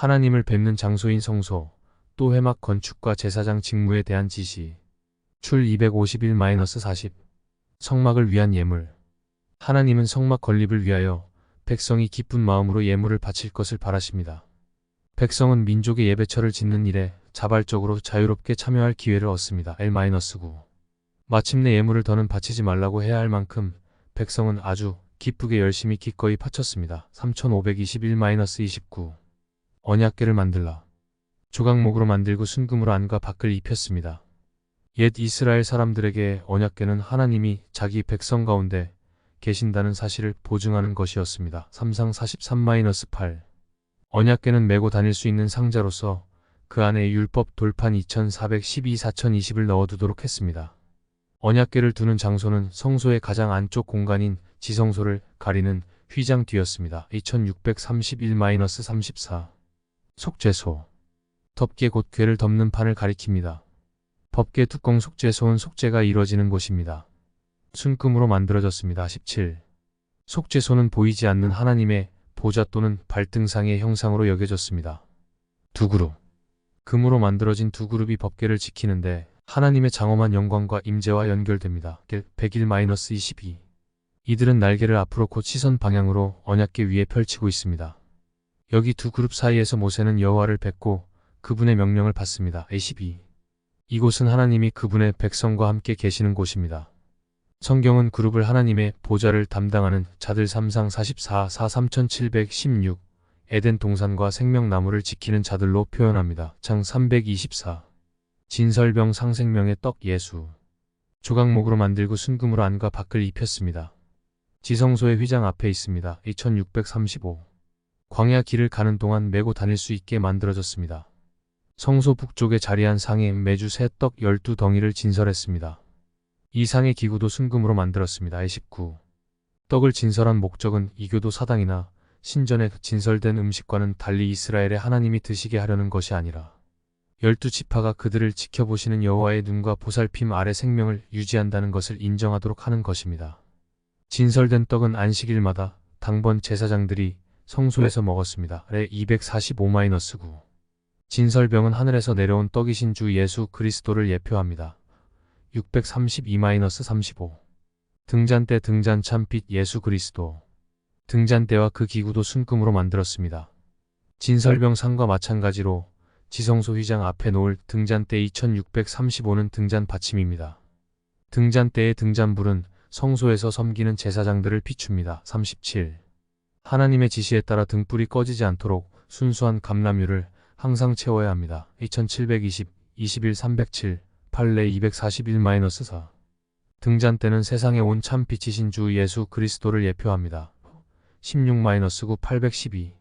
하나님을 뵙는 장소인 성소, 또 회막 건축과 제사장 직무에 대한 지시. 출 251-40. 성막을 위한 예물. 하나님은 성막 건립을 위하여 백성이 기쁜 마음으로 예물을 바칠 것을 바라십니다. 백성은 민족의 예배처를 짓는 일에 자발적으로 자유롭게 참여할 기회를 얻습니다. L-9. 마침내 예물을 더는 바치지 말라고 해야 할 만큼 백성은 아주 기쁘게 열심히 기꺼이 바쳤습니다. 3521-29. 언약계를 만들라. 조각목으로 만들고 순금으로 안과 밖을 입혔습니다. 옛 이스라엘 사람들에게 언약계는 하나님이 자기 백성 가운데 계신다는 사실을 보증하는 것이었습니다. 3상 43-8 언약계는 메고 다닐 수 있는 상자로서 그 안에 율법 돌판 2412-4020을 넣어두도록 했습니다. 언약계를 두는 장소는 성소의 가장 안쪽 공간인 지성소를 가리는 휘장 뒤였습니다. 2631-34 속죄소 덮개 곧 괴를 덮는 판을 가리킵니다. 법계 뚜껑 속죄소는 속죄가 이루어지는 곳입니다. 순금으로 만들어졌습니다. 17. 속죄소는 보이지 않는 하나님의 보좌 또는 발등상의 형상으로 여겨졌습니다. 두 그룹. 금으로 만들어진 두 그룹이 법계를 지키는데 하나님의 장엄한 영광과 임재와 연결됩니다. 101-22. 이들은 날개를 앞으로 곧 시선 방향으로 언약계 위에 펼치고 있습니다. 여기 두 그룹 사이에서 모세는 여호와를 뵙고 그분의 명령을 받습니다. A12. 이곳은 하나님이 그분의 백성과 함께 계시는 곳입니다. 성경은 그룹을 하나님의 보좌를 담당하는 자들 3상 44, 4 3716, 에덴 동산과 생명나무를 지키는 자들로 표현합니다. 장 324. 진설병 상생명의 떡 예수. 조각목으로 만들고 순금으로 안과 밖을 입혔습니다. 지성소의 휘장 앞에 있습니다. 2635. 광야 길을 가는 동안 메고 다닐 수 있게 만들어졌습니다. 성소 북쪽에 자리한 상에 매주 새떡 12덩이를 진설했습니다. 이 상의 기구도 순금으로 만들었습니다. 29. 떡을 진설한 목적은 이교도 사당이나 신전에 진설된 음식과는 달리 이스라엘의 하나님이 드시게 하려는 것이 아니라 열두 지파가 그들을 지켜보시는 여호와의 눈과 보살핌 아래 생명을 유지한다는 것을 인정하도록 하는 것입니다. 진설된 떡은 안식일마다 당번 제사장들이 성소에서 먹었습니다. 레 245-9 진설병은 하늘에서 내려온 떡이신 주 예수 그리스도를 예표합니다. 632-35 등잔대 등잔 참빛 예수 그리스도 등잔대와 그 기구도 순금으로 만들었습니다. 진설병 상과 마찬가지로 지성소 휘장 앞에 놓을 등잔대 2635는 등잔 받침입니다. 등잔대의 등잔불은 성소에서 섬기는 제사장들을 비춥니다. 37. 하나님의 지시에 따라 등불이 꺼지지 않도록 순수한 감람유를 항상 채워야 합니다. 2720, 21 307, 8레 241-4 등잔대는 세상에 온 참 빛이신 주 예수 그리스도를 예표합니다. 16-9 812